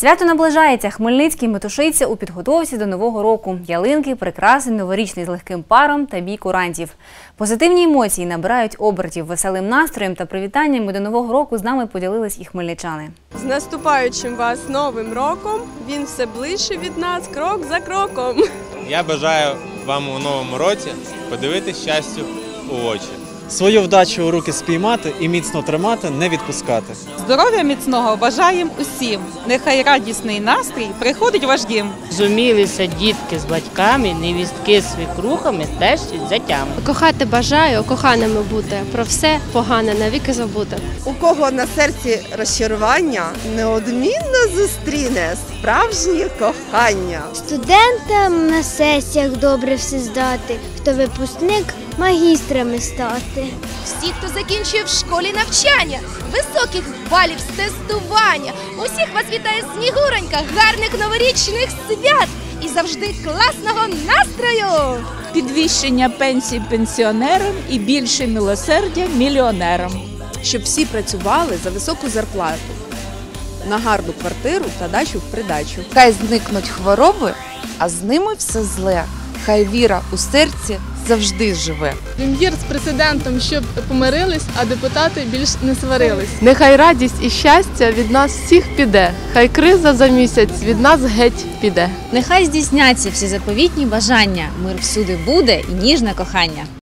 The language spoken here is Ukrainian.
Свято наближається. Хмельницький метушиться у підготовці до нового року. Ялинки, прикраси, новорічний з легким паром та бій курантів. Позитивні емоції набирають обертів веселим настроєм та привітаннями до нового року з нами поділились і хмельничани. З наступаючим вас новим роком. Він все ближче від нас, крок за кроком. Я бажаю вам у новому році подивитись щастю у очі. Свою вдачу у руки спіймати і міцно тримати, не відпускати. Здоров'я міцного бажаємо усім. Нехай радісний настрій приходить в ваш дім. Зумілися дітки з батьками, невістки з свекрухами, теж з зятями. Кохати бажаю, коханими бути, про все погане навіки забути. У кого на серці розчарування, неодмінно зустріне справжнє кохання. Студентам на сесіях добре все здати, хто випускник магістрами стати. Всі, хто закінчує в школі навчання, високих балів з тестування. Усіх вас вітає Снігуронька, гарних новорічних свят і завжди класного настрою! підвищення пенсій пенсіонерам і більше милосердя мільйонерам. щоб всі працювали за високу зарплату, на гарну квартиру та дачу в придачу. Хай зникнуть хвороби, а з ними все зле. Хай віра у серці завжди живе. Прем'єр з президентом, щоб помирились, а депутати більш не сварились. Нехай радість і щастя від нас всіх піде. Хай криза за місяць від нас геть піде. Нехай здійсняться всі заповітні бажання. Мир всюди буде і ніжне кохання.